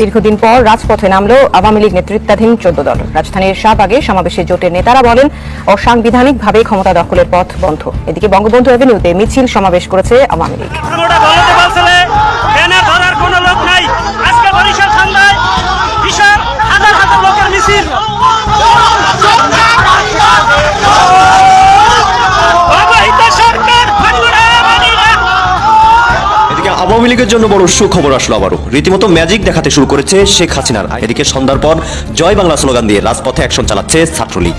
দীর্ঘদিন পর রাজপথে নামল আওয়ামী লীগ নেতৃত্বাধীন চোদ্দ দল। রাজধানীর শাহবাগে সমাবেশে জোটের নেতারা বলেন, অসাংবিধানিকভাবে ক্ষমতা দখলের পথ বন্ধ। এদিকে বঙ্গবন্ধু অ্যাভিনিউতে মিছিল সমাবেশ করেছে আওয়ামী লীগ। আওয়ামী লীগের জন্য বড় সুখবর আসলো আবারও। রীতিমতো ম্যাজিক দেখাতে শুরু করেছে শেখ হাসিনার। এদিকে সন্ধ্যার পর জয় বাংলা স্লোগান দিয়ে রাজপথে অ্যাকশন চালাচ্ছে ছাত্রলীগ।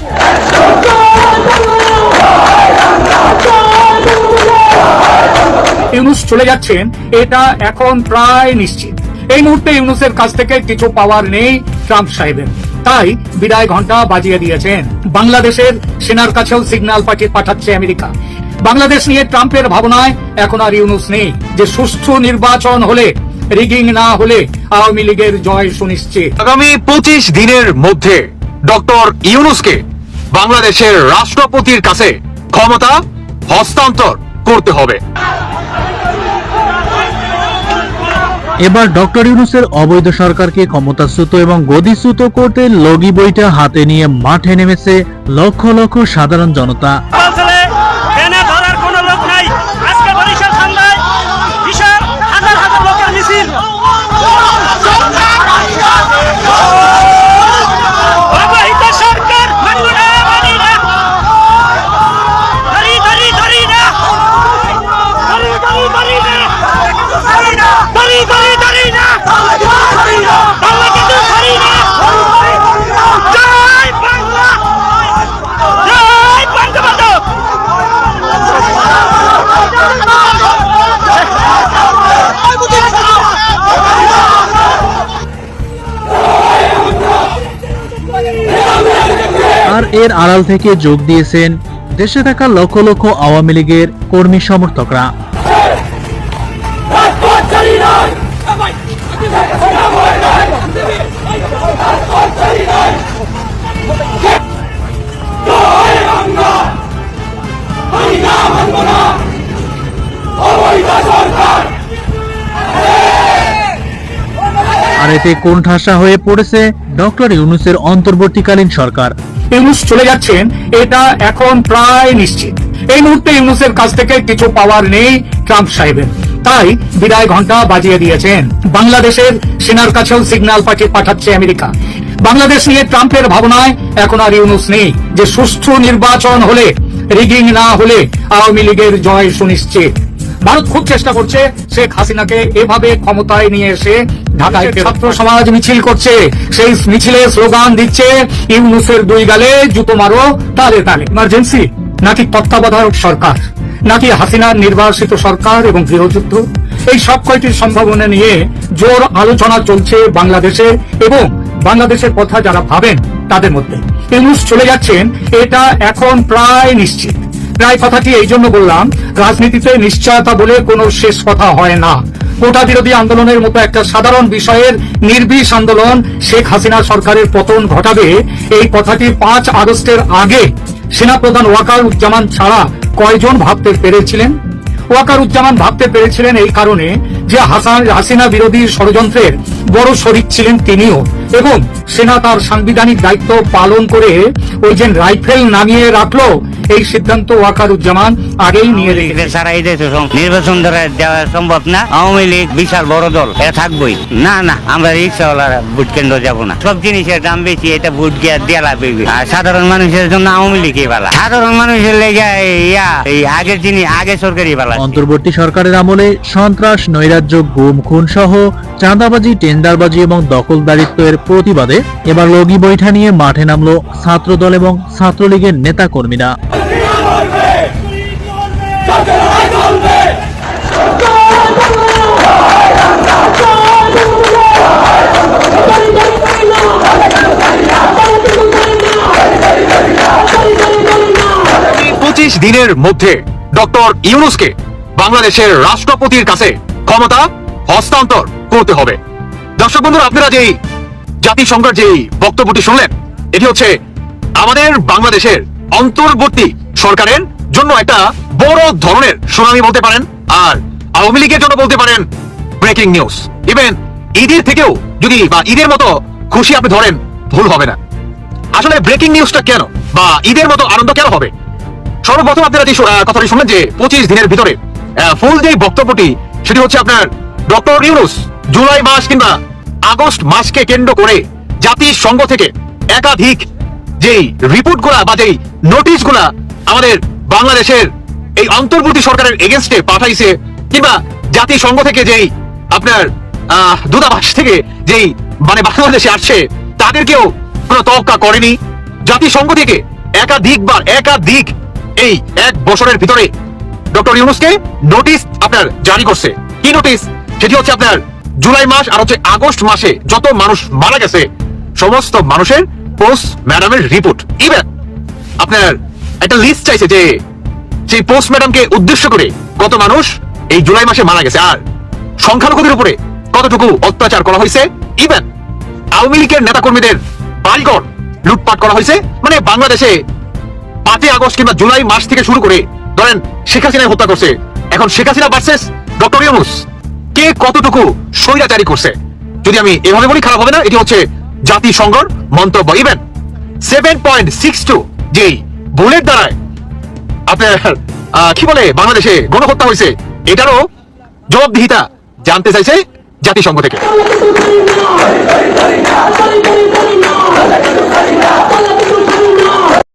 ইউনুস চলে যাচ্ছেন, এটা এখন প্রায় নিশ্চিত। এই মুহূর্তে ইউনুসের কাছ থেকে কিছু পাওয়ার নেই ট্রাম্প সাহেবের। তাই বিদায় ঘণ্টা বাজিয়ে দিয়েছেন। বাংলাদেশের সেনার কাছেও সিগন্যাল পাঠিয়ে পাঠাচ্ছে আমেরিকা। বাংলাদেশ নিয়ে ট্রাম্পের ভাবনায় এখন আর ইউনুস নেই। যে সুষ্ঠু নির্বাচন হলে রিগিং না হলে আওয়ামী লীগের জয় সুনিশ্চিত। আগামী পঁচিশ দিনের মধ্যে ডক্টর ইউনুসকে বাংলাদেশের রাষ্ট্রপতির কাছে ক্ষমতা হস্তান্তর করতে হবে। এবার ডক্টর ইউনুসের অবৈধ সরকারকে ক্ষমতাচ্যুত এবং গদিচ্যুত করতে লগি বইটা হাতে নিয়ে মাঠে নেমেছে লক্ষ লক্ষ সাধারণ জনতা। আর এর আড়াল থেকে যোগ দিয়েছেন দেশে থাকা লক্ষ লক্ষ আওয়ামী লীগের কর্মী সমর্থকরা। আর এতে কোণঠাসা হয়ে পড়েছে ডক্টর ইউনুসের অন্তর্বর্তীকালীন সরকার। ইউনুস চলে যাচ্ছেন, এটা এখন প্রায় নিশ্চিত। এই মুহূর্তে ইউনুসের কাছ থেকে কিছু পাওয়ার নেই ট্রাম্প সাহেবের। তাই বিদায় ঘণ্টা বাজিয়ে দিয়েছেন। বাংলাদেশের সেনার কাছেও সিগন্যাল পাঠিয়ে পাঠাচ্ছে আমেরিকা। বাংলাদেশ নিয়ে ট্রাম্পের ভাবনায় এখন আর ইউনুস নেই যে সুষ্ঠু নির্বাচন হলে, রিগিং না হলে আওয়ামী লীগের জয় সুনিশ্চিত। ভারত খুব চেষ্টা করছে শেখ হাসিনাকে এভাবে ক্ষমতায় নিয়ে এসে ঢাকায় ছাত্র সমাজ মিছিল করছে। সেই মিছিলে স্লোগান দিচ্ছে ইউনুসের দুই গালে জুতো মারো তালে তালে। ইমার্জেন্সি নাকি তত্ত্বাবধায়ক সরকার? নাকি হাসিনার নির্বাসিত সরকার এবং গৃহযুদ্ধ? এই সব কয়টির সম্ভাবনা নিয়ে জোর আলোচনা চলছে বাংলাদেশে এবং বাংলাদেশের কথা যারা ভাবেন তাদের মধ্যে। ইউনুস চলে যাচ্ছেন এটা এখন প্রায় নিশ্চিত। প্রায় কথাটি এই জন্য বললাম, রাজনীতিতে নিশ্চয়তা বলে কোনো শেষ কথা হয় না। কোটা বিরোধী আন্দোলনের মতো একটা সাধারণ বিষয়ের নির্বিষ আন্দোলন শেখ হাসিনা সরকারের পতন ঘটাবে, এই কথাটি পাঁচ আগস্টের আগে সেনাপ্রধান ওয়াকার উজ্জামান ছাড়া কয়জন ভাবতে পেরেছিলেন? ওয়াকার উজ্জামান ভাবতে পেরেছিলেন এই কারণে যে হাসান হাসিনা বিরোধী ষড়যন্ত্রের বড় শরিক ছিলেন তিনিও। এবং সেনা তার সাংবিধানিক দায়িত্ব পালন করে ওই যে রাইফেল নামিয়ে রাখল এই সিদ্ধান্ত ওয়াকার উজ্জামান আগেই নিয়ে ছাড়া এই দেশে নির্বাচন ধরে দেওয়া সম্ভব না। আওয়ামী লীগ বিশাল বড় দল এটা থাকবোই। না না আমরা রিক্সাওয়ালারা ভোট কেন্দ্র যাব না। সব জিনিসের দাম বেশি এটা ভোট গিয়া দেওয়া লাগবে। আর সাধারণ মানুষের জন্য আওয়ামী লীগই ভালো। সাধারণ মানুষের লেগে ইয়া এই আগের জিনিস আগে সরকারই ভালো অন্তর্বর্তী সরকারের আমলে সন্ত্রাস নৈরাজ্য গুম খুন সহ চাঁদাবাজি, টেন্ডারবাজি এবং দখলদারিত্বের প্রতিবাদে এবার লগি বৈঠা নিয়ে মাঠে নামলো ছাত্রদল এবং ছাত্রলীগের নেতা কর্মীরা পঁচিশ দিনের মধ্যে ডক্টর ইউনুসকে বাংলাদেশের রাষ্ট্রপতির কাছে ক্ষমতা হস্তান্তর করতে হবে। দর্শক বন্ধুরা, আপনারা যেই জাতিসংঘের যেই বক্তব্যটি শুনলেন, এটি হচ্ছে আমাদের বাংলাদেশের অন্তর্বর্তী সরকারের জন্য একটা বড় ধরনের সুনামি বলতে পারেন আর আওয়ামী লীগের জন্য বলতে পারেন ব্রেকিং নিউজ ইভেন ঈদের থেকেও যদি বা ঈদের মতো খুশি আপনি ধরেন, ভুল হবে না। আসলে ব্রেকিং নিউজটা কেন বা ঈদের মতো আনন্দ কেন হবে? সর্বপ্রথম আপনারা যে কথাটি শুনলেন যে পঁচিশ দিনের ভিতরে ফুল যে বক্তব্যটি, সেটি হচ্ছে আপনার ডক্টর ইউনুস জুলাই মাস কিংবা আগস্ট মাসকে কেন্দ্র করে জাতির জাতিসংঘ থেকে একাধিক যেই রিপোর্টগুলা বা যেই নোটিশগুলা আমাদের বাংলাদেশের এই অন্তর্বর্তী সরকারের এগেনস্টে পাঠাইছে, কিংবা জাতিসংঘ থেকে যেই আপনার দূতাবাস থেকে যেই মানে বাংলাদেশে আসছে, তাদেরকেও কোনো তওকা করেনি। জাতিসংঘ থেকে একাধিকবার, একাধিক এই এক বছরের ভিতরে ডক্টর ইউনুসকে নোটিশ আপনার জারি করছে। কি নোটিশ সেটি হচ্ছে আপনার জুলাই মাস আর হচ্ছে আগস্ট মাসে যত মানুষ মারা গেছে, সমস্ত মানুষের পোস্ট ম্যাডামের রিপোর্ট ইভেন আপনার একটা লিস্ট চাইছে যে, সেই পোস্ট ম্যাডামকে উদ্দেশ্য করে কত মানুষ এই জুলাই মাসে মারা গেছে আর সংখ্যালঘুদের উপরে কতটুকু অত্যাচার করা হয়েছে? ইভেন আওয়ামী লীগের নেতাকর্মীদের বাড়িঘর লুটপাট করা হয়েছে। মানে বাংলাদেশে পাঁচই আগস্ট কিংবা জুলাই মাস থেকে শুরু করে ধরেন শেখ হাসিনা হত্যা করছে এখন শেখ হাসিনা ভার্সেস ডক্টর ইউনুস কে কতটুকু স্বৈরাচারী করছে যদি আমি এভাবে বলি খারাপ হবে না এটি হচ্ছে জাতিসংঘর মন্তব্য even seven point six two যেই বুলেট দ্বারায় আপনার কি বলে বাংলাদেশে গণহত্যা হয়েছে এটারও জবাবদিহিতা জানতে চাইছে জাতিসংঘ থেকে